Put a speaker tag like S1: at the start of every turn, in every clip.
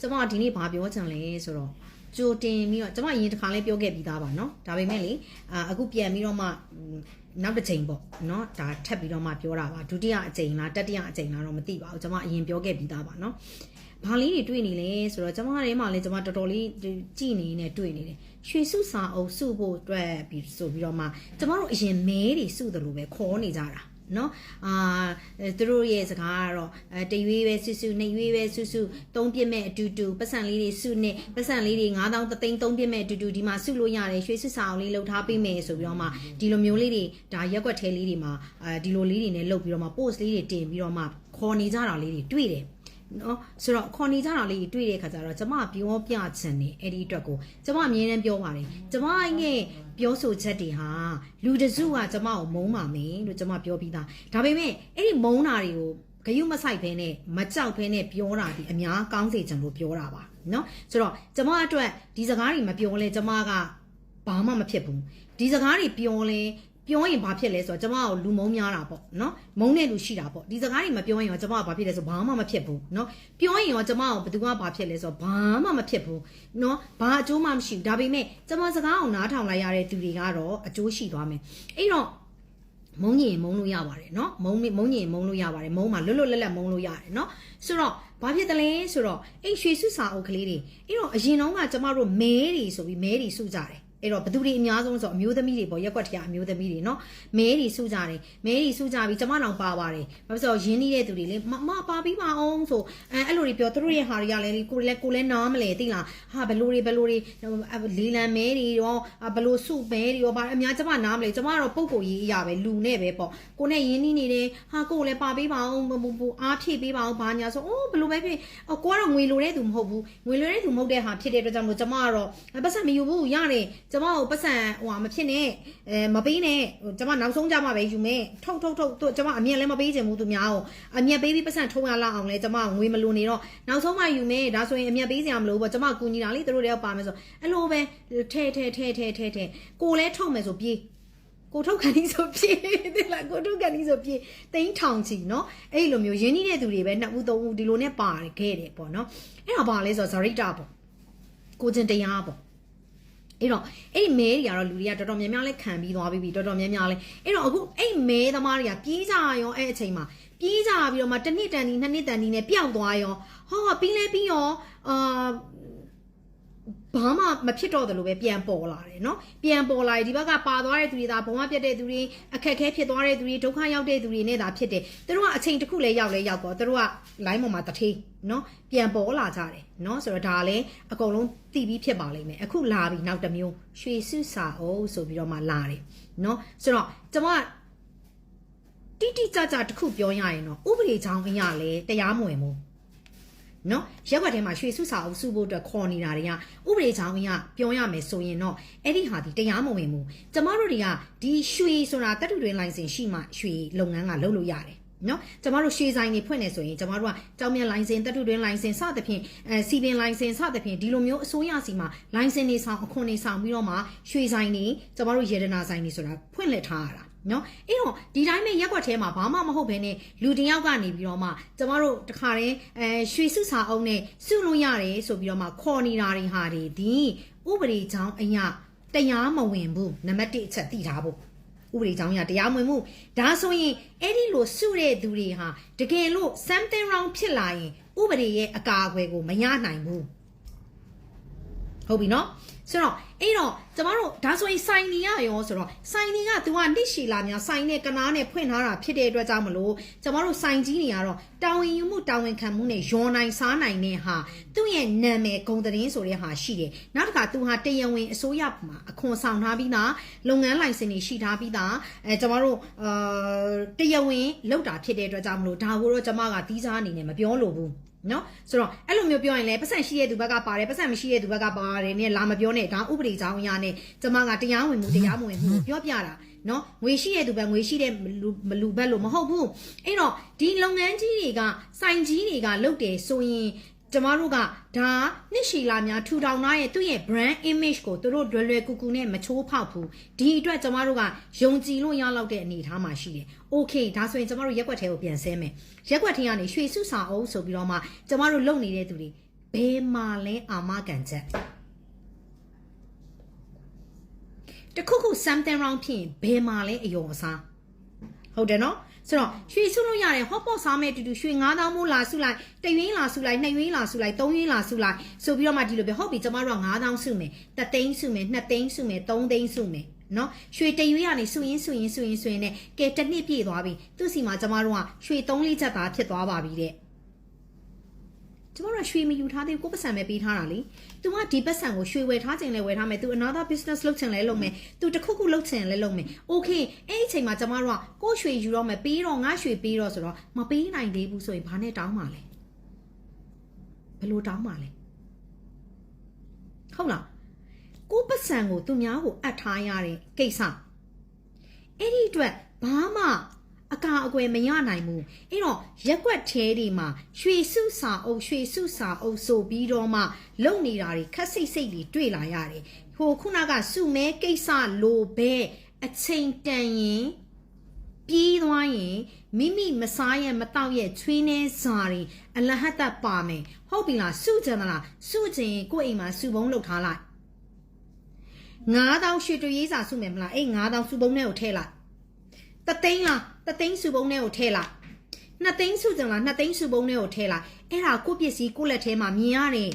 S1: ကျမဒီနေ့ဘာပြောချင်လဲဆိုတော့ကြိုတင်ပြီးတော့ကျမအရင်တစ်ခါလဲပြောခဲ့ပြီးသားပါเนาะဒါပေမဲ့လေအာအခုပြန်ပြီးတော့မှနောက်တစ်ချိန်ပေါ့เนาะဒါထပ်ပြီးတော့မှပြောတာပါဒုတိယအချိန်လားတတိယအချိန်လားတော့မသိပါဘူးကျမအရင်ပြောခဲ့ပြီးသားပါเนาะဘာလေးတွေတွေ့နေလဲဆိုတော့ကျမထဲမှာလည်းကျမတော်တော်လေးကြည်နေနေတွေ့နေတယ်ရွှေစုစာအုပ်စုဖို့အတွက်ပြီးဆိုပြီးတော့မှကျမတို့အရင်မဲတွေစုတယ်လို့ပဲခေါ်နေကြတာ နော်အာသူတို့ရဲ့စကားကတော့အဲတရွေးပဲဆွဆွနှစ်ရွေးပဲဆွဆွသုံးပြစ်မဲ့အတူတူပတ်စံလေးတွေစုနဲ့ပတ်စံလေးတွေ9000တသိန်းသုံးပြစ်မဲ့အတူတူဒီမှာစုလို့ရတယ်ရွှေစစ်စာအောင်လေးလှုပ်ထားပေးမယ်ဆိုပြီးတော့မှဒီလိုမျိုးလေးတွေဒါရက်ွက်ထဲလေးတွေမှာအဲဒီလိုလေးတွေနဲ့လှုပ်ပြီးတော့မှ post လေးတွေတင်ပြီးတော့မှခေါ်နေကြတာလေးတွေတွေ့တယ်နော်ဆိုတော့ခေါ်နေကြတာလေးတွေ့တဲ့ခါကျတော့ကျမပြောပြချင်တယ်အဲ့ဒီအတွက်ကိုကျမအမြဲတမ်းပြောပါတယ်ကျမရဲ့ ပြောဆိုချက်တွေဟာလူတစုကကျမကိုမုန်းပါမယ်လို့ကျမပြောပြီးသားဒါပေမဲ့အဲ့ဒီမုန်းတာတွေကိုဂယုမဆိုင်ဖဲနဲ့မကြောက်ဖဲနဲ့ပြောတာဒီအများကောင်းစေချင်လို့ပြောတာပါနော်ဆိုတော့ကျမအတွက်ဒီစကားတွေမပြောလဲကျမကဘာမှမဖြစ်ဘူးဒီစကားတွေပြောလဲ ပြောရင်ဘာဖြစ်လဲဆိုတော့ကျမကလူမုံများတာပေါ့နော်မုံတဲ့လူရှိတာပေါ့ဒီစကားတွေမပြောရင်ရောကျမကဘာဖြစ်လဲဆိုဘာမှမဖြစ်ဘူးနော်ပြောရင်ရောကျမကဘသူကဘာဖြစ်လဲဆိုတော့ဘာမှမဖြစ်ဘူးနော်ဘာအကျိုးမှမရှိဘူးဒါပေမဲ့ကျမစကားအောင်နားထောင်လိုက်ရတဲ့သူတွေကတော့အကျိုးရှိသွားမယ်အဲ့တော့မုံညင်မုံလို့ရပါတယ်နော်မုံမုံညင်မုံလို့ရပါတယ်မုံမှာလွတ်လွတ်လပ်လပ်မုံလို့ရတယ်နော်ဆိုတော့ဘာဖြစ်တယ်လဲဆိုတော့အဲ့ရွှေစုစာအုပ်ကလေးတွေအဲ့တော့အရင်တော့ကကျမတို့မဲတွေဆိုပြီးမဲတွေစုကြတယ် အဲ့တော့ဘသူတွေအများဆုံးဆိုအမျိုးသမီးတွေပေါ့ရက်ွက်ထရအမျိုးသမီးတွေเนาะမဲတွေစုကြတယ်မဲတွေစုကြပြီးကျမတောင်ပါပါတယ်ဘာဖြစ်လို့ရင်းနှီးတဲ့သူတွေလေမမပါပြီးပါအောင်ဆိုအဲအဲ့လိုတွေပြောသူတို့ရဲ့ဟာတွေကလည်းကိုလည်းကိုလည်းနားမလဲသိလားဟာဘလို့တွေဘလို့တွေလီလန်မဲတွေရောဘလို့စုမဲတွေရောပါအများကျမနားမလဲကျမကတော့ပုံကိုကြီးအရာပဲလူနဲ့ပဲပေါ့ကိုနဲ့ရင်းနှီးနေတယ်ဟာကိုလည်းပါပြီးပါအောင်ပူပူအားဖြည့်ပေးပါအောင်ဘာညာဆိုအိုးဘလို့ပဲဖြစ်ကိုကတော့ငွေလိုတဲ့သူမဟုတ်ဘူးငွေလိုတဲ့သူမဟုတ်တဲ့ဟာဖြစ်တဲ့အတွက်ကြောင့်မို့ကျမကတော့ပတ်စံမယူဘူးရတယ် ကျမကိုပတ်စံဟိုဟာမဖြစ်နဲ့အဲမပေးနဲ့ကျမနောက်ဆုံးကြမှာပဲယူမယ်ထုတ်ထုတ်ထုတ်သူကျမအမြင်လည်းမပေးချင်ဘူးသူများကိုအမြင်ပေးပြီးပတ်စံထုံးရလောက်အောင်လဲကျမငွေမလိုနေတော့နောက်ဆုံးမှယူမယ်ဒါဆိုရင်အမြင်ပေးစရာမလိုဘူးကျမကူညီတာလေသူတို့တွေကပါမယ်ဆိုအဲ့လိုပဲထဲထဲထဲထဲထဲထဲကိုလည်းထုတ်မယ်ဆိုပြေးကိုထုတ်ကန်ကြီးဆိုပြေးတဲ့လားကိုထုတ်ကန်ကြီးဆိုပြေးတိန်းထောင်ချီเนาะအဲ့လိုမျိုးရင်းနှီးတဲ့သူတွေပဲနှစ်ဦးသုံးဦးဒီလိုနဲ့ပါတယ်ခဲ့တယ်ပေါ့เนาะအဲ့ဒါပါလဲဆိုတော့ဇရိတာပေါ့ကိုကျင်တရားပေါ့ အဲ့တော့အဲ့မဲတွေကတော့လူတွေကတော်တော်များများလဲခံပြီးသွားပြီတော်တော်များများလဲအဲ့တော့အခုအဲ့မဲသမားတွေကပြေးကြရောအဲ့အချိန်မှာပြေးကြပြီးတော့မှတစ်နှစ်တန်ဒီနှစ်နှစ်တန်ဒီနဲ့ပျောက်သွားရောဟောပြီးလဲပြီးရောအာ ဘာမှမဖြစ်တော့တယ်လို့ပဲပြန်ပေါ်လာတယ်เนาะပြန်ပေါ်လာတယ်ဒီဘက်ကပါသွားတဲ့သူတွေဒါဘုံမပြတ်တဲ့သူတွေအခက်ခဲဖြစ်သွားတဲ့သူတွေဒုက္ခရောက်တဲ့သူတွေနဲ့ဒါဖြစ်တယ်သူတို့ကအချိန်တစ်ခုလဲရောက်လဲရောက်တော့သူတို့က line ပေါ်မှာတထေးเนาะပြန်ပေါ်လာကြတယ်เนาะဆိုတော့ဒါလည်းအကုန်လုံးသိပြီးဖြစ်ပါလိမ့်မယ်အခုလာပြီနောက်တစ်မျိုးရွှေစုစာအုပ်ဆိုပြီးတော့မှလာတယ်เนาะဆိုတော့ကျွန်မတိတိကျကျတစ်ခုပြောရရင်တော့ဥပဒေချောင်းအရာလဲတရားမဝင်ဘူး နော်ရက်ွက်ထဲမှာရွှေစုစာအုပ်စုဖို့အတွက်ခေါ်နေတာတွေကဥပဒေချောင်းအရပြောရမယ်ဆိုရင်တော့အဲ့ဒီဟာဒီတရားမဝင်ဘူးကျမတို့တွေကဒီရွှေဆိုတာတတ်တူတွင်လိုင်စင်ရှိမှရွှေလုပ်ငန်းကလုပ်လို့ရတယ်နော်ကျမတို့ရွှေဆိုင်တွေဖွင့်နေဆိုရင်ကျမတို့ကတောင်မြန်လိုင်စင်တက်တူတွင်လိုင်စင်စသဖြင့်အဲစီပင်လိုင်စင်စသဖြင့်ဒီလိုမျိုးအစိုးရစီမှာလိုင်စင်တွေဆောင်အခွန်တွေဆောင်ပြီးတော့မှရွှေဆိုင်တွေကျမတို့ရေဒနာဆိုင်တွေဆိုတာဖွင့်လှစ်ထားရတာ နော်အဲ့တော့ဒီတိုင်းပဲရက်ွက်ထဲမှာဘာမှမဟုတ်ဘဲနဲ့လူတယောက်ကနေပြီးတော့မှကျမတို့တခါတည်းအဲရွှေစုစာအုပ်နဲ့စုလို့ရတယ်ဆိုပြီးတော့မှခေါ်နေတာတွေဟာတွေဒီဥပဒေကြောင်းအရာတရားမဝင်ဘူးနံပါတ်1အချက်သိထားဖို့ဥပဒေကြောင်းအရတရားမဝင်မှုဒါဆိုရင်အဲ့ဒီလိုစုတဲ့သူတွေဟာတကယ်လို့ something wrong ဖြစ်လာရင်ဥပဒေရဲ့အကာအကွယ်ကိုမရနိုင်ဘူးဟုတ်ပြီနော် ဆိုတော့အဲ့တော့ကျမတို့ဒါဆိုရင်စိုင်နေရရောဆိုတော့စိုင်နေက तू ကနှစ်ရှည်လာများစိုင်နဲ့ကနားနဲ့ဖွင့်ထားတာဖြစ်တဲ့အတွက်ကြောင့်မလို့ကျမတို့စိုင်ကြီးတွေကတော့တာဝန်ယူမှုတာဝန်ခံမှုနဲ့ယောနိုင်စားနိုင်တဲ့ဟာသူ့ရဲ့နာမည်ဂုံသတင်းဆိုတဲ့ဟာရှိတယ်နောက်တစ်ခါ तू ဟာတရားဝင်အစိုးရမှာအခွန်ဆောင်ထားပြီးသားလုပ်ငန်းလိုင်စင်တွေရှိထားပြီးသားအဲကျမတို့အာတရားဝင်လောက်တာဖြစ်တဲ့အတွက်ကြောင့်မလို့ဒါကိုတော့ကျမကတီးစားအနေနဲ့မပြောလို့ဘူး နော်ဆိုတော့အဲ့လိုမျိုးပြောရင်လည်းပတ်စံရှိတဲ့သူဘက်ကပါတယ်ပတ်စံမရှိတဲ့သူဘက်ကပါတယ်နဲ့လာမပြောနဲ့ဒါဥပဒေကြောင်းအရာနဲ့ကျမကတရားဝင်မှုတရားမဝင်မှုကိုပြောပြတာနော်ငွေရှိတဲ့သူပဲငွေရှိတဲ့မလူဘက်လို့မဟုတ်ဘူးအဲ့တော့ဒီလုပ်ငန်းကြီးတွေကစိုင်ကြီးတွေကလုပ်တယ်ဆိုရင် ကျမတို့ကဒါနှစ်ရှည်လာများထူထောင်ထားရဲ့သူ့ရဲ့ brand image ကိုသူတို့လွယ်လွယ်ကူကူနဲ့မချိုးဖောက်ဘူးဒီအတွက်ကျမတို့ကယုံကြည်လို့ရလောက်တဲ့အနေအထားမှာရှိတယ်။ Okay ဒါဆိုရင်ကျမတို့ရက်ွက်ထဲကိုပြန်ဆဲမယ်။ရက်ွက်ထဲကနေရွှေစုစာအုပ်ဆိုပြီးတော့မှကျမတို့လုပ်နေတဲ့သူတွေဘယ်မှာလဲအာမခံချက်တခုခု something wrong ဖြစ်ရင်ဘယ်မှာလဲအယောအစားဟုတ်တယ်နော် ဆိုတော့ရွှေစုလို့ရတယ်ဟော့ပေါ့စားမဲ့တူတူရွှေ9000မိုးလာစုလိုက်တရွင်းလာစုလိုက်နှစ်ရွင်းလာစုလိုက်သုံးရွင်းလာစုလိုက်ဆိုပြီးတော့မှဒီလိုပဲဟုတ်ပြီကျမတို့က9000စုမယ်တသိန်းစုမယ်နှစ်သိန်းစုမယ်သုံးသိန်းစုမယ်နော်ရွှေတရွေးကနေစုရင်စုရင်စုရင်စုရင်နဲ့ကဲတစ်နှစ်ပြည့်သွားပြီသူ့စီမှာကျမတို့ကရွှေ3လေးချက်သားဖြစ်သွားပါပြီတဲ့ ကျမတို့ကရွှေမယူထားသေးဘူးကိုယ်ပတ်စံပဲပေးထားတာလေ။ तू ကဒီပတ်စံကိုရွှေဝယ်ထားခြင်းလဲဝယ်ထားမယ်။ तू another business လုပ်ချင်လဲလုပ်မယ်။ तू တခုခုလုပ်ချင်လဲလုပ်မယ်။ Okay အဲ့ဒီအချိန်မှာကျမတို့ကကိုယ်ရွှေယူတော့မယ်ပေးတော့ငါရွှေပေးတော့ဆိုတော့မပေးနိုင်သေးဘူးဆိုရင်ဘာနဲ့တောင်းပါလဲ။ဘယ်လိုတောင်းပါလဲ။ဟုတ်လား။ကိုယ်ပတ်စံကိုသူများကိုအပ်ထားရတဲ့ကိစ္စ။အဲ့ဒီအတွက်ဘာမှ အကာအကွယ်မရနိုင်ဘူးအဲ့တော့ရက်ွက်သေးတွေမှာရွှေစုစာအုပ်ရွှေစုစာအုပ်ဆိုပြီးတော့မှလုံနေတာတွေခက်စိတ်စိတ်တွေတွေ့လာရတယ်ဟိုခုနကစုမဲကိစ္စလိုပဲအချိန်တန်ရင်ပြီးသွားရင်မိမိမစားရဲ့မတောက်ရဲ့ချွေးနှဲစာတွေအလဟတ်တပါမယ်ဟုတ်ပြီလားစုကြမလားစုချင်ကိုယ့်အိမ်မှာစုပုံးလုပ်ထားလိုက်9000ရွှေတရေးစာစုမယ်မလားအဲ့9000စုပုံးထဲကိုထည့်လိုက် တသိန်းလားတသိန်းစုပုံးထဲကိုထည့်လိုက်နှစ်သိန်းစုကြမလားနှစ်သိန်းစုပုံးထဲကိုထည့်လိုက်အဲ့ဒါကိုယ့်ပစ္စည်းကိုယ့်လက်ထဲမှာမြင်ရတယ်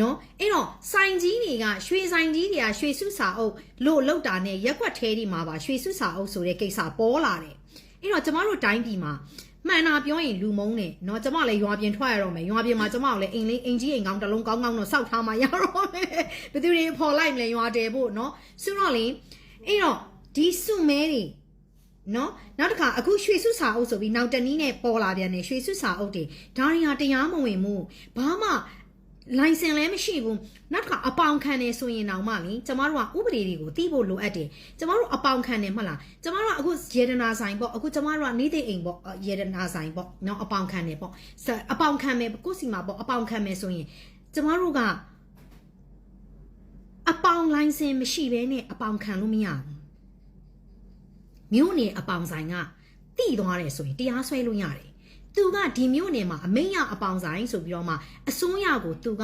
S1: နော်အဲ့တော့စိုင်ကြီးတွေကရွှေစိုင်ကြီးတွေကရွှေစုစာအုပ်လို့လောက်တာနဲ့ရက်ွက်သေးဒီမှာပါရွှေစုစာအုပ်ဆိုတဲ့ကိစ္စပေါ်လာတယ်အဲ့တော့ကျမတို့တိုင်းပြည်မှာမှန်တာပြောရင်လူမုံနေเนาะကျမလည်းရွာပြင်ထွက်ရတော့မယ်ရွာပြင်မှာကျမကိုလည်းအိမ်လေးအိမ်ကြီးအိမ်ကောင်းတစ်လုံးကောင်းကောင်းတော့စောက်ထားမှရတော့မယ်ဘယ်သူတွေဖော်လိုက်မလဲရွာတယ်ဖို့เนาะဆိုတော့လေ အဲ့တော့ဒီစုမဲတွေနော်နောက်တစ်ခါအခုရွှေစုစာအုပ်ဆိုပြီးနောက်တနည်းနဲ့ပေါ်လာပြန်တယ်ရွှေစုစာအုပ်တွေဒါတွေဟာတရားမဝင်ဘူးဘာမှလိုင်စင်လည်းမရှိဘူးနောက်တစ်ခါအပေါင်ခံနေဆိုရင်တောင်မှလေကျမတို့ကဥပဒေတွေကိုသိဖို့လိုအပ်တယ်ကျမတို့အပေါင်ခံနေမဟုတ်လားကျမတို့ကအခုရေဒနာဆိုင်ပေါ့အခုကျမတို့ကနေတဲ့အိမ်ပေါ့ရေဒနာဆိုင်ပေါ့နော်အပေါင်ခံနေပေါ့အပေါင်ခံမယ်ကိုယ့်စီမှာပေါ့အပေါင်ခံမယ်ဆိုရင်ကျမတို့က အပေါင်လိုင်စင်မရှိဘဲနဲ့အပေါင်ခံလို့မရဘူးမြို့နယ်အပေါင်ဆိုင်ကတိသွားတယ်ဆိုရင်တရားစွဲလို့ရတယ်သူကဒီမြို့နယ်မှာအမိန့်ရအပေါင်ဆိုင်ဆိုပြီးတော့မှအစိုးရကိုသူက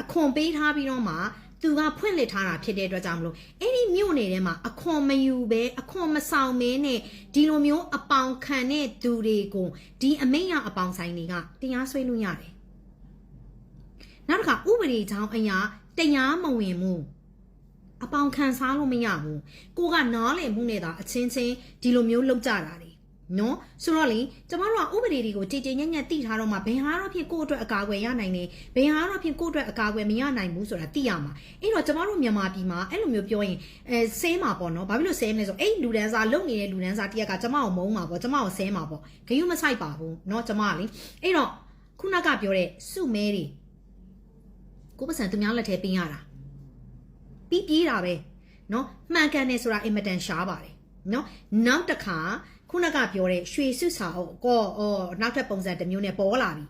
S1: အခွန်ပေးထားပြီးတော့မှသူကဖွင့်လှစ်ထားတာဖြစ်တဲ့အတွက်ကြောင့်မလို့အဲ့ဒီမြို့နယ်ထဲမှာအခွန်မယူပဲအခွန်မဆောင်မဲနဲ့ဒီလိုမျိုးအပေါင်ခံတဲ့သူတွေကိုဒီအမိန့်ရအပေါင်ဆိုင်တွေကတရားစွဲလို့ရတယ်နောက်တစ်ခါဥပဒေကြောင်းအရာ တရားမဝင်မှုအပေါင်ခံစားလို့မရဘူးကိုကနားလည်မှုနဲ့သာအချင်းချင်းဒီလိုမျိုးလောက်ကြတာတွေနော်ဆိုတော့လေကျမတို့ကဥပဒေတွေကိုတည်တည်ညံ့ညံ့သိထားတော့မှဘယ်ဟာတော့ဖြစ်ကိုယ့်အတွက်အကာအကွယ်ရနိုင်တယ်ဘယ်ဟာတော့ဖြစ်ကိုယ့်အတွက်အကာအကွယ်မရနိုင်ဘူးဆိုတာသိရမှာအဲ့တော့ကျမတို့မြန်မာပြည်မှာအဲ့လိုမျိုးပြောရင်အဲဆဲမှာပေါ့နော်ဘာဖြစ်လို့ဆဲမလဲဆိုအဲ့လူဒန်းစားလုံနေတဲ့လူဒန်းစားတရက်ကကျမကိုမုန်းမှာပေါ့ကျမကိုဆဲမှာပေါ့ဂယုမဆိုင်ပါဘူးနော်ကျမကလေအဲ့တော့ခုနကပြောတဲ့စုမဲတွေ ကိုပစံသူများလက်ထဲပေးရတာပြီးပြေးတာပဲเนาะမှန်ကန်တယ်ဆိုတာအင်မတန်ရှားပါတယ်เนาะနောက်တစ်ခါခုနကပြောတဲ့ရွှေစုစာအုပ်ကောအော်နောက်ထပ်ပုံစံတစ်မျိုးနဲ့ပေါ်လာပြီ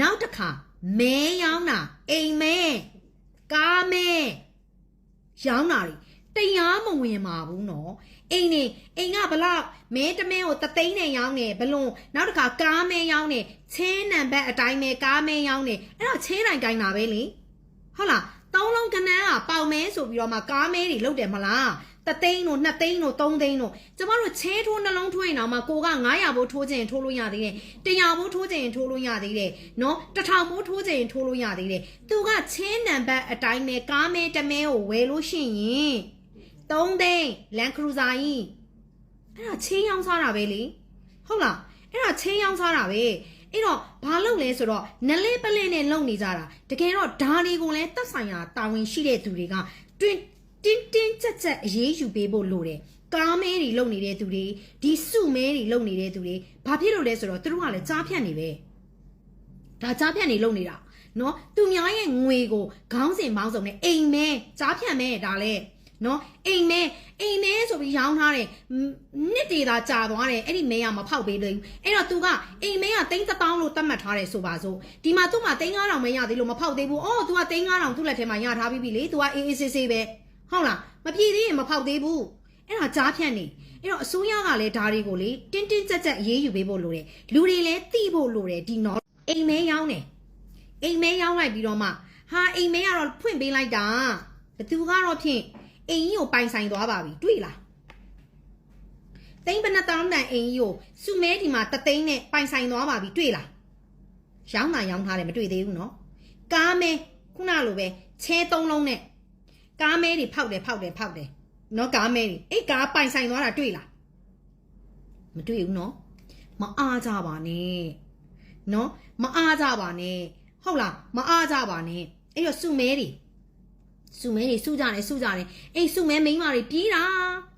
S1: နောက်တစ်ခါမဲရောင်းတာအိမ်မဲကားမဲရောင်းတာတွေတရားမဝင်ပါဘူးနော်အိမ်နေအိမ်ကဘလောက်မဲတမင်းကိုတသိန်းနဲ့ရောင်းနေဘလွန်နောက်တစ်ခါကားမဲရောင်းနေချင်းနံပါတ်အတိုင်းပဲကားမဲရောင်းနေအဲ့တော့ချင်းနိုင်ကိုင်းတာပဲလေ ဟုတ်လားသုံးလုံးကနန်းကပေါင်မဲဆိုပြီးတော့မှကားမဲတွေလုတ်တယ်မလားတသိန်းတို့နှစ်သိန်းတို့သုံးသိန်းတို့ကျမတို့ချဲထိုးနှလုံးထိုးရင်တော့မှကိုက900ဘိုးထိုးခြင်းထိုးလို့ရသေးတယ်100ဘိုးထိုးခြင်းထိုးလို့ရသေးတယ်နော်1000ဘိုးထိုးခြင်းထိုးလို့ရသေးတယ်သူကချင်းနံပါတ်အတိုင်းနဲ့ကားမဲတမဲကိုဝယ်လို့ရှိရင်3သိန်းလန်ခရူဇာကြီးအဲ့ဒါချင်းရောင်းစားတာပဲလေဟုတ်လားအဲ့ဒါချင်းရောင်းစားတာပဲ အဲ့တော့ဘာလုပ်လဲဆိုတော့နလေးပလင်းနဲ့လုံနေကြတာတကယ်တော့ဓာတွေကိုလည်းတက်ဆိုင်ရာတာဝန်ရှိတဲ့သူတွေကတွင်တင်းတင်းကြပ်ကြပ်အရေးယူပေးဖို့လိုတယ်ကားမဲတွေလုံနေတဲ့သူတွေဒီစုမဲတွေလုံနေတဲ့သူတွေဘာဖြစ်လို့လဲဆိုတော့သူတို့ကလည်းကြားဖြတ်နေပဲဒါကြားဖြတ်နေလုံနေတာနော်သူများရဲ့ငွေကိုခေါင်းစဉ်ပေါင်းစုံနဲ့အိမ်မဲကြားဖြတ်မဲဒါလည်း နော်အိမ်မဲအိမ်မဲဆိုပြီးရောင်းထားတယ်နှစ်တေသာကြာသွားတယ်အဲ့ဒီမဲကမဖောက်ပေးလို့အဲ့တော့ तू ကအိမ်မဲကတိန်းတစ်ပေါင်းလို့သတ်မှတ်ထားတယ်ဆိုပါစို့ဒီမှာ तू မှတိန်း9000မရသေးလို့မဖောက်သေးဘူးအော် तू ကတိန်း9000သူ့လက်ထဲမှာရထားပြီးပြီလေ तू ကအေးအေးဆေးဆေးပဲဟုတ်လားမပြည့်သေးရင်မဖောက်သေးဘူးအဲ့ဒါကြားဖြတ်နေအဲ့တော့အစိုးရကလည်းဒါတွေကိုလေတင်းတင်းကြပ်ကြပ်အေးအေးယူပေးဖို့လိုတယ်လူတွေလည်းသိဖို့လိုတယ်ဒီနော် အိမ်မဲရောင်းတယ်အိမ်မဲရောင်းလိုက်ပြီးတော့မှဟာအိမ်မဲကတော့ဖွင့်ပေးလိုက်တာဘသူကတော့ဖြင့် အိမ်ကြီးကိုပိုင်ဆိုင်သွားပါပြီတွေ့လားသိန်းဘယ်နှတောင်းတန်အိမ်ကြီးကိုစုမဲဒီမှာတသိန်းနဲ့ပိုင်ဆိုင်သွားပါပြီတွေ့လားရောင်းတာရောင်းထားတယ်မတွေ့သေးဘူးနော်ကားမဲခုနလိုပဲချဲသုံးလုံးနဲ့ကားမဲတွေဖောက်တယ်ဖောက်တယ်ဖောက်တယ်နော်ကားမဲတွေအဲ့ကားပိုင်ဆိုင်သွားတာတွေ့လားမတွေ့ဘူးနော်မအားကြပါနဲ့နော်မအားကြပါနဲ့ဟုတ်လားမအားကြပါနဲ့အဲ့တော့စုမဲတွေ စုမဲတွေစုကြတယ်စုကြတယ်အဲ့စုမဲမိန်းမတွေပြေးတာ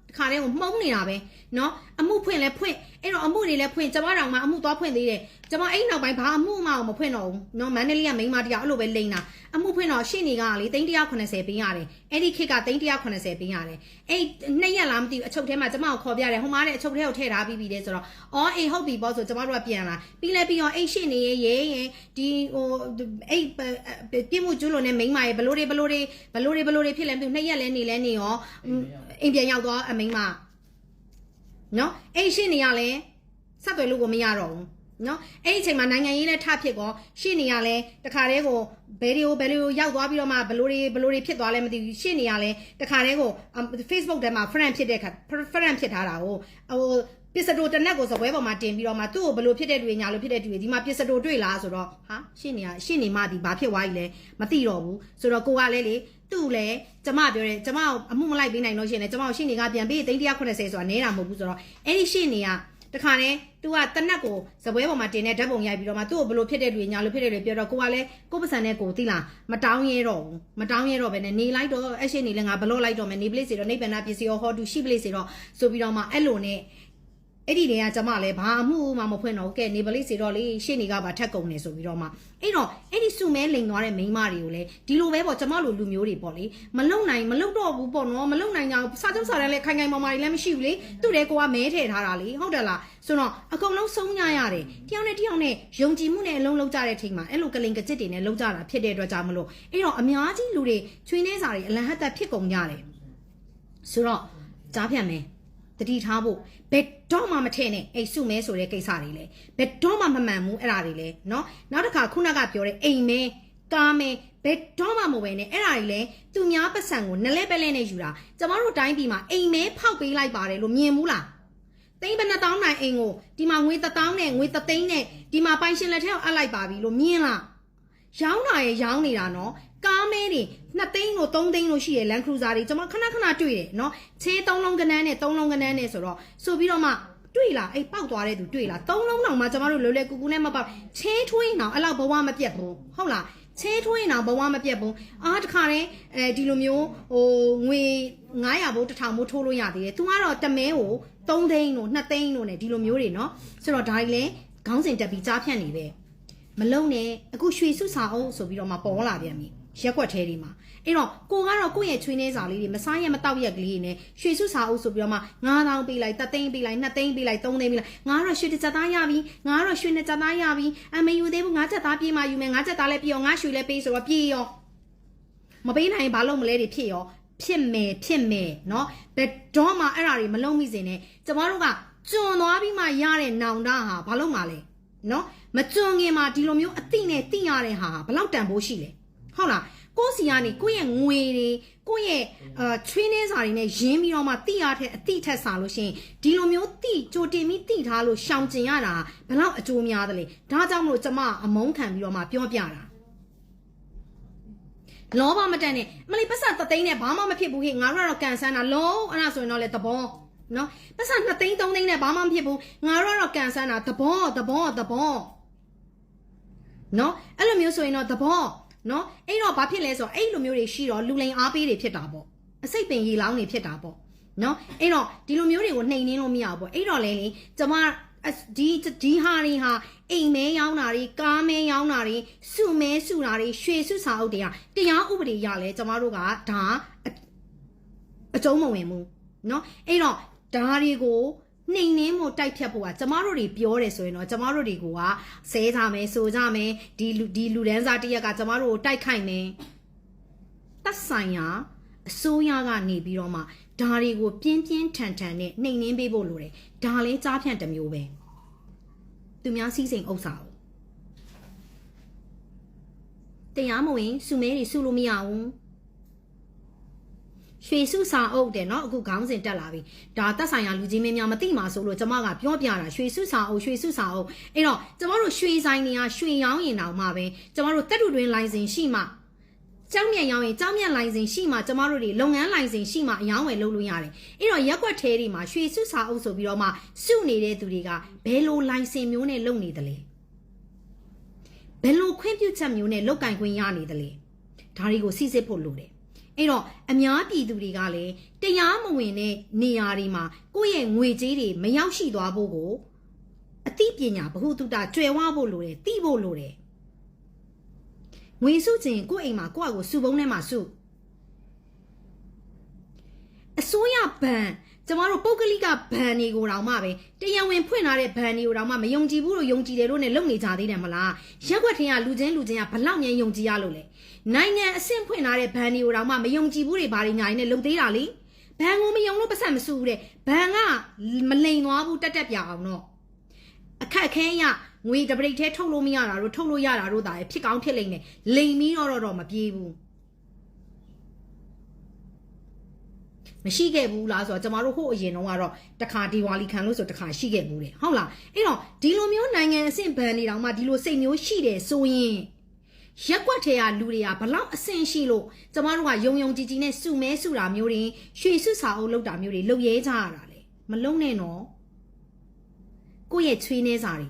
S1: တခါတည်းကိုမှုံးနေတာပဲနော်အမှုဖွင့်လဲဖွင့် အဲ့တော့အမှုတွေလဲဖွင့်ကျမတောင်မှအမှုသွားဖွင့်သေးတယ်ကျမအဲ့နောက်ပိုင်းဘာအမှုမှမဖွင့်တော့ဘူးနော်မန္တလေးကမိန်းမတယောက်အဲ့လိုပဲလိန်တာအမှုဖွင့်တော့ရှင့်နေကလေ380ပေးရတယ်အဲ့ဒီခေတ်က380ပေးရတယ်အဲ့နှစ်ရက်လားမသိဘူးအချုပ်ထဲမှာကျမကိုခေါ်ပြတယ်ဟိုမှာတဲ့အချုပ်ထဲကိုထည့်ထားပြီးပြီတဲ့ဆိုတော့အော်အေးဟုတ်ပြီပေါ့ဆိုကျမတို့ကပြန်လာပြီးလဲပြီးတော့အဲ့ရှင့်နေရေးရေးဒီဟိုအဲ့ပြစ်မှုကျူးလွန်တဲ့မိန်းမရေဘလို့တွေဘလို့တွေဘလို့တွေဘလို့တွေဖြစ်လဲမသိဘူးနှစ်ရက်လဲနေလဲနေရောအိမ်ပြန်ရောက်တော့အမိန်းမနော်အဲ့ရှင့်နေရလဲ ဆက်သွယ်လို့ကိုမရတော့ဘူးနော်အဲ့ဒီအချိန်မှာနိုင်ငံရေးနဲ့ထဖြစ်ကောရှေ့နေရလဲတခါတည်းကိုဘယ်ဒီကိုဘယ်လိုရောက်သွားပြီးတော့မှဘလိုတွေဘလိုတွေဖြစ်သွားလဲမသိဘူးရှေ့နေရလဲတခါတည်းကို Facebook ထဲမှာ friend ဖြစ်တဲ့ခါ friend ဖြစ်ထားတာကိုဟိုပစ္စတိုတနက်ကိုစပွဲပေါ်မှာတင်ပြီးတော့မှသူ့ကိုဘလို့ဖြစ်တဲ့တွေ့ညာလို့ဖြစ်တဲ့တွေ့ဒီမှာပစ္စတိုတွေ့လားဆိုတော့ဟာရှင်းနေရရှင်းနေမှဒီဘာဖြစ်သွားပြီလဲမသိတော့ဘူးဆိုတော့ကိုကလည်းလေသူ့လည်းကျမပြောတယ်ကျမအမှုမလိုက်ပေးနိုင်တော့ရှင်းနေကျမကိုရှင်းနေကပြန်ပြီး380ဆိုတာနဲတာမဟုတ်ဘူးဆိုတော့အဲ့ဒီရှင်းနေက တခါနဲ့ तू ကတနက်ကိုဇပွဲပေါ်မှာတင်တဲ့ဓာတ်ပုံရိုက်ပြီးတော့မှသူ့ကိုဘလို့ဖြစ်တဲ့လူညာလို့ဖြစ်တဲ့လူပြောတော့ကိုကလည်းကိုပစံနဲ့ကိုသိလားမတောင်းရဲတော့ဘူးမတောင်းရဲတော့ပဲနဲ့နေလိုက်တော့အရှိနေလဲငါဘလို့လိုက်တော့မယ်နေပလေးစီတော့နေပန်နာပစ္စည်းရောဟောတူရှိပလေးစီတော့ဆိုပြီးတော့မှအဲ့လိုနဲ့ အဲ့ဒီတည်းကကျမလည်းဘာအမှုမှမဖွင့်တော့ဘူးကဲနေပလေးစီတော့လေရှေ့နေကပါထက်ကုန်နေဆိုပြီးတော့မှအဲ့တော့အဲ့ဒီစုမဲလိန်သွားတဲ့မိန်းမတွေကိုလည်းဒီလိုပဲပေါ့ကျမလိုလူမျိုးတွေပေါ့လေမလုံနိုင်မလုံတော့ဘူးပေါ့နော်မလုံနိုင်ကြဘူးစာချုပ်စာတမ်းလည်းခိုင်ခိုင်မာမာတွေလည်းမရှိဘူးလေသူ့တဲ့ကိုကမဲထည့်ထားတာလေဟုတ်တယ်လားဆိုတော့အကုန်လုံးဆုံးညရတယ်တယောက်နဲ့တယောက်နဲ့ယုံကြည်မှုနဲ့အလုံးလုံးကြတဲ့ချိန်မှာအဲ့လိုကလိန်ကကြစ်တွေနဲ့လုံးကြတာဖြစ်တဲ့အတွက်ကြောင့်မလို့အဲ့တော့အများကြီးလူတွေချွေးနေစာတွေအလံဟတ်သက်ဖြစ်ကုန်ကြတယ်ဆိုတော့ကြားဖြတ်မယ် တတိထားဖို့ဘယ်တော့မှမထည့်နဲ့အိတ်စုမဲဆိုတဲ့ကိစ္စတွေလေဘယ်တော့မှမမှန်ဘူးအဲ့ဒါတွေလေနော်နောက်တစ်ခါခုနကပြောတဲ့အိမ်မဲကားမဲဘယ်တော့မှမဝယ်နဲ့အဲ့ဒါတွေလေသူများပတ်စံကိုနလဲပဲလဲနဲ့ယူတာကျမတို့တိုင်းပြည်မှာအိမ်မဲဖောက်ပေးလိုက်ပါတယ်လို့မြင်ဘူးလားသိန်းဘယ်နှတောင်းနိုင်အိမ်ကိုဒီမှာငွေတစ်တောင်းနဲ့ငွေတစ်သိန်းနဲ့ဒီမှာပိုင်ရှင်လက်ထဲကိုအပ်လိုက်ပါပြီလို့မြင်လားရောင်းတာရဲ့ရောင်းနေတာနော် ကားမဲတွေ2သိန်းလို့3သိန်းလို့ရှိရလန်ခရူဇာတွေကျွန်မခဏခဏတွေ့တယ်နော်ချေး3လုံးကနန်းနဲ့3လုံးကနန်းနဲ့ဆိုတော့ဆိုပြီးတော့မှတွေ့လားအဲ့ပောက်သွားတဲ့သူတွေ့လား3လုံးတောင်မှကျွန်မတို့လွယ်လွယ်ကူကူနဲ့မပောက်ချေးထွေးအောင်အဲ့လောက်ဘဝမပြတ်ဘူးဟုတ်လားချေးထွေးအောင်ဘဝမပြတ်ဘူးအားတခါတည်းအဲဒီလိုမျိုးဟိုငွေ900ဘိုး1000ဘိုးထိုးလို့ရသေးတယ်သူကတော့တမဲကို3သိန်းလို့2သိန်းလို့ ਨੇ ဒီလိုမျိုးတွေเนาะဆိုတော့ဒါကြီးလဲခေါင်းစဉ်တက်ပြီးကြားဖြတ်နေပဲမလုံနဲ့အခုရွှေစုစာအုပ်ဆိုပြီးတော့မှပေါ်လာပြန်ပြီ ရက်ွက်သေးတွေမှာအဲ့တော့ကိုကတော့ကိုယ့်ရဲ့ချွေးနှဲစာလေးတွေမစားရမတောက်ရက်ကလေးနဲ့ရွှေစုစာအုပ်ဆိုပြီးတော့မှ9000ပေးလိုက်3သိန်းပေးလိုက်2သိန်းပေးလိုက်3သိန်းပေးလိုက်ငါကတော့ရွှေတစ်ချက်သားရပြီငါကတော့ရွှေနှစ်ချက်သားရပြီအမယူသေးဘူးငါချက်သားပြေးမှယူမယ်ငါချက်သားလည်းပြေးရောငါရွှေလည်းပေးဆိုတော့ပြေးရောမပေးနိုင်ဘာလို့မလဲတွေဖြစ်ရောဖြစ်မယ်ဖြစ်မယ်เนาะဘယ်တော့မှအဲ့ဒါတွေမလုံးမိစေနဲ့ကျမတို့ကကျွံသွားပြီးမှရတဲ့နောင်တဟာဘာလို့မှလဲเนาะမကျွံခင်မှာဒီလိုမျိုးအတိနဲ့တိရတဲ့ဟာဘယ်လောက်တန်ဖိုးရှိလဲ ဟုတ်လားကိုယ့်စီကနေကိုယ့်ရဲ့ငွေတွေကိုယ့်ရဲ့အာချွေးနှင်းစာတွေနဲ့ရင်းပြီးတော့မှတိရတဲ့အတိထက်စာလို့ရှိရင်ဒီလိုမျိုးတိကြိုတင်ပြီးတိထားလို့ရှောင်ကျင်ရတာဘယ်လောက်အကျိုးများသလဲဒါကြောင့်မလို့ကျမအမုန်းခံပြီးတော့မှပြောပြတာလောဘမတန်နဲ့မလေးပတ်စံတသိန်းနဲ့ဘာမှမဖြစ်ဘူးဟေ့ငါတို့ကတော့ကန်ဆန်းတာလုံးအဲ့ဒါဆိုရင်တော့လေသဘောနော်ပတ်စံ2သိန်း3သိန်းနဲ့ဘာမှမဖြစ်ဘူးငါတို့ကတော့ကန်ဆန်းတာသဘောသဘောသဘောနော်အဲ့လိုမျိုးဆိုရင်တော့သဘော နော်အဲ့တော့ဘာဖြစ်လဲဆိုတော့အဲ့လိုမျိုးတွေရှိတော့လူလိန်အားပေးတွေဖြစ်တာပေါ့အစိတ်ပင်ရေလောင်းတွေဖြစ်တာပေါ့နော်အဲ့တော့ဒီလိုမျိုးတွေကိုနှိမ်နှင်းလို့မရဘူးပေါ့အဲ့တော့လေလေကျမဒီဒီဟာတွေဟာအိမ်မဲရောင်းတာတွေကားမဲရောင်းတာတွေစုမဲစုတာတွေရွှေစုစာအုပ်တွေကတရားဥပဒေရလဲကျမတို့ကဒါအကျုံးမဝင်ဘူးเนาะအဲ့တော့ဒါတွေကို နှိမ်နှင်းမှုတိုက်ဖြတ်ဖို့ကကျမတို့တွေပြောတယ်ဆိုရင်တော့ကျမတို့တွေကဆဲကြမယ်ဆိုကြမယ်ဒီလူဒီလူဒန်းစားတရက်ကကျမတို့ကိုတိုက်ခိုက်မယ်သက်ဆိုင်ရာအစိုးရကနေပြီးတော့မှဒါတွေကိုပြင်းပြင်းထန်ထန်နဲ့နှိမ်နှင်းပေးဖို့လိုတယ်ဒါလဲကြားဖြန့်တစ်မျိုးပဲသူများစီးစိမ်ဥစ္စာကိုတရားမဝင်စုမဲတွေစုလို့မရဘူး ရွှေစုစာအုပ်တယ်နော်အခုခေါင်းစဉ်တက်လာပြီဒါသက်ဆိုင်ရာလူကြီးမင်းများမသိမှာဆိုလို့ကျမကပြောပြတာရွှေစုစာအုပ်ရွှေစုစာအုပ်အဲ့တော့ကျမတို့ရွှေဆိုင်နေရရွှေရောင်းရင်တောင်မှပဲကျမတို့တက်တူတွင်လိုင်စင်ရှိမှကျောင်းမြန်ရောင်းရင်ကျောင်းမြန်လိုင်စင်ရှိမှကျမတို့တွေလုပ်ငန်းလိုင်စင်ရှိမှအယောင်းဝယ်လုပ်လို့ရတယ်အဲ့တော့ရက်ွက်ထဲတွေမှာရွှေစုစာအုပ်ဆိုပြီးတော့မှစုနေတဲ့သူတွေကဘယ်လိုလိုင်စင်မျိုးနဲ့လုပ်နေသလဲဘယ်လိုခွင့်ပြုချက်မျိုးနဲ့လုပ်ကင်ခွင့်ရနေသလဲဒါတွေကိုစစ်စစ်ဖို့လိုတယ် အဲ့တော့အများပြည်သူတွေကလည်းတရားမဝင်တဲ့နေရာတွေမှာကိုယ့်ရဲ့ငွေကြေးတွေမရောက်ရှိသွားဖို့ကိုအသိပညာဘ ഹു တုတကျွယ်ဝဖို့လိုတယ်သိဖို့လိုတယ်ငွေစုခြင်းကိုယ့်အိမ်မှာကိုယ့်အကိုစုပုံးထဲမှာစုအစိုးရဘဏ် ကျမတို့ပုဂ္ဂလိကဘဏ်တွေကိုတောင်မှပဲတရားဝင်ဖွင့်ထားတဲ့ဘဏ်တွေကိုတောင်မှမယုံကြည်ဘူးလို့ယုံကြည်တယ်လို့ ਨੇ လုပ်နေကြသေးတယ်မလားရက်ွက်ထင်ကလူချင်းလူချင်းကဘလောက်မြန်ယုံကြည်ရလို့လဲနိုင်ငံအဆင့်ဖွင့်ထားတဲ့ဘဏ်တွေကိုတောင်မှမယုံကြည်ဘူးတွေဘာတွေညာရင်းနဲ့လုပ်သေးတာလေဘဏ်ကိုမယုံလို့ပတ်စံမစုဘူးတဲ့ဘဏ်ကမလိန်သွားဘူးတက်တက်ပြအောင်တော့အခက်အခဲရငွေတပရိတ်ထဲထုတ်လို့မရတာတို့ထုတ်လို့ရတာတို့ဒါပဲဖြစ်ကောင်းဖြစ်လိမ့်မယ်လိန်ပြီးတော့တော့မပြေးဘူး မရှိခဲ့ဘူးလားဆိုတော့ကျမတို့ဟိုအရင်တော့ကတော့တခါဒီဝါလီခံလို့ဆိုတခါရှိခဲ့ဘူးတယ်ဟုတ်လားအဲ့တော့ဒီလိုမျိုးနိုင်ငံအဆင့်ဘန်နေတောင်မှဒီလိုစိတ်မျိုးရှိတယ်ဆိုရင်ရက်ကွက်ထဲကလူတွေကဘလောက်အဆင့်ရှိလို့ကျမတို့ကယုံယုံကြည်ကြည်နဲ့စုမဲစုတာမျိုးတွေရွှေစုစာအုပ်လောက်တာမျိုးတွေလုပ်ရဲကြရတာလေမလုံးနဲ့နော်ကိုယ့်ရဲ့ချွေးနှဲစာတွေ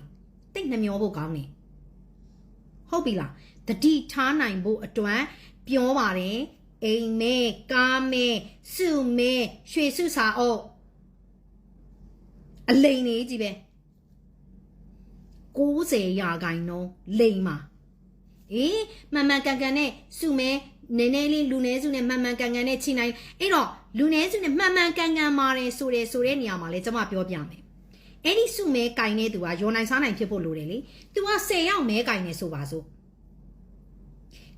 S1: တိတ်နှမျောဖို့ကောင်းနေဟုတ်ပြီလားတတိထားနိုင်ဖို့အတွက်ပြောပါတယ် အိမ်မဲကားမဲစုမဲရွှေစုစာအုပ်အလိန်နေကြီးပဲ90ရာခိုင်နှုန်းလိန်မှာအေးမှန်မှန်ကန်ကန်နဲ့စုမဲနည်းနည်းလေးလူနည်းစုနဲ့မှန်မှန်ကန်ကန်နဲ့ချိန်နိုင်အဲ့တော့လူနည်းစုနဲ့မှန်မှန်ကန်ကန်မာတယ်ဆိုတယ်ဆိုတဲ့နေရာမှာလဲကျွန်မပြောပြမယ်အဲ့ဒီစုမဲကင်တဲ့သူကရောနိုင်စားနိုင်ဖြစ်ဖို့လိုတယ်လေ။ तू က10ယောက်မဲကင်နေဆိုပါစို့။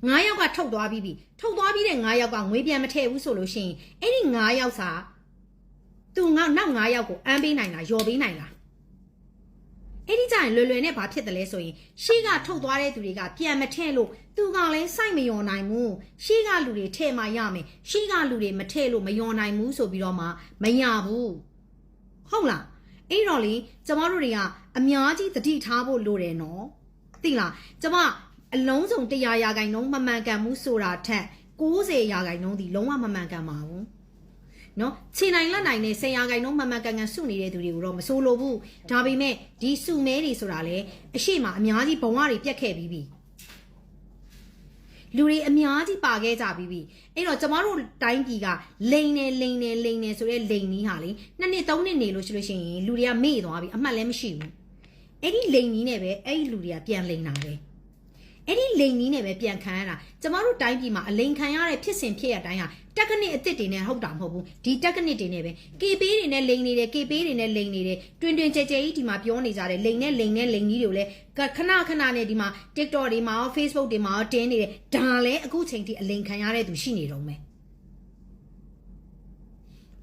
S1: 9ယောက်ကထုတ်သွားပြီးပြီ။ထုတ်သွားပြီးတဲ့9ယောက်ကငွေပြန်မထည့်ဘူးဆိုလို့ရှိရင်အဲ့ဒီ9ယောက်စာ तू ငါနောက်9ယောက်ကိုအမ်းပေးနိုင်လားယော်ပေးနိုင်လား။အဲ့ဒီကြရင်လွယ်လွယ်နဲ့ဘာဖြစ်တယ်လဲဆိုရင်ရှေ့ကထုတ်သွားတဲ့သူတွေကပြန်မထည့်လို့သူကလည်းစိုက်မယော်နိုင်ဘူးရှေ့ကလူတွေထည့်မှရမယ်ရှေ့ကလူတွေမထည့်လို့မယော်နိုင်ဘူးဆိုပြီးတော့မှမရဘူးဟုတ်လားအဲ့တော့လေကျမတို့တွေကအများကြီးတတိထားဖို့လိုတယ်နော်သိလားကျမ အလုံးစုံ100ရာခိုင်နှုန်းမမှန်ကန်မှုဆိုတာထက်90ရာခိုင်နှုန်းဒီလုံးဝမမှန်ကန်ပါဘူးနော်ခြေနိုင်လက်နိုင်နဲ့10ရာခိုင်နှုန်းမှန်မှန်ကန်ကန်စုနေတဲ့သူတွေကိုတော့မဆိုးလို့ဘူးဒါပေမဲ့ဒီစုမဲတွေဆိုတာလေအရှိမအများကြီးဘဝတွေပြတ်ခဲ့ပြီးပြီလူတွေအများကြီးပါခဲ့ကြပြီးပြီအဲ့တော့ကျမတို့တိုင်းပြည်ကလိန်နေလိန်နေလိန်နေဆိုတဲ့လိန်နီးဟာလေနှစ်နှစ်သုံးနှစ်နေလို့ရှိလို့ရှိရင်လူတွေကမေ့သွားပြီအမှတ်လည်းမရှိဘူးအဲ့ဒီလိန်နီးနဲ့ပဲအဲ့ဒီလူတွေကပြန်လိန်တာပဲ အဲ့ဒီလိန်နီးနဲ့ပဲပြန်ခံရတာကျမတို့တိုင်းပြည်မှာအလိန်ခံရတဲ့ဖြစ်စဉ်ဖြစ်ရတိုင်းဟာတက်ကနစ်အစ်စ်တွေနဲ့ဟုတ်တာမဟုတ်ဘူးဒီတက်ကနစ်တွေနဲ့ပဲကေပေးတွေနဲ့လိန်နေတယ်ကေပေးတွေနဲ့လိန်နေတယ်တွင်တွင်ကြဲကြဲကြီးဒီမှာပြောနေကြတယ်လိန်နဲ့လိန်နဲ့လိန်ကြီးတွေကိုလည်းခဏခဏနဲ့ဒီမှာ TikTok တွေမှာရော Facebook တွေမှာရောတင်းနေတယ်ဒါလည်းအခုချိန်ထိအလိန်ခံရတဲ့သူရှိနေတော့မယ်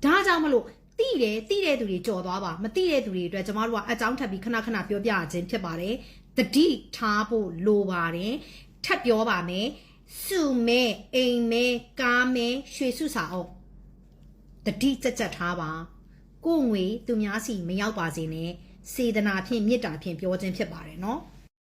S1: ဒါကြောင့်မလို့တိတယ်တိတဲ့သူတွေကြော်သွားပါမတိတဲ့သူတွေအတွက်ကျမတို့ကအကြောင်းထပ်ပြီးခဏခဏပြောပြခြင်းဖြစ်ပါတယ် တတိထားဖို့လိုပါတယ်ထပ်ပြောပါမယ်စုမဲအိမ်မဲကားမဲရွှေစုစာအုပ်တတိကြက်ကြက်ထားပါကိုယ်ငွေသူများစီမရောက်ပါစေနဲ့စေတနာဖြင့်မေတ္တာဖြင့်ပြောခြင်းဖြစ်ပါတယ်နော်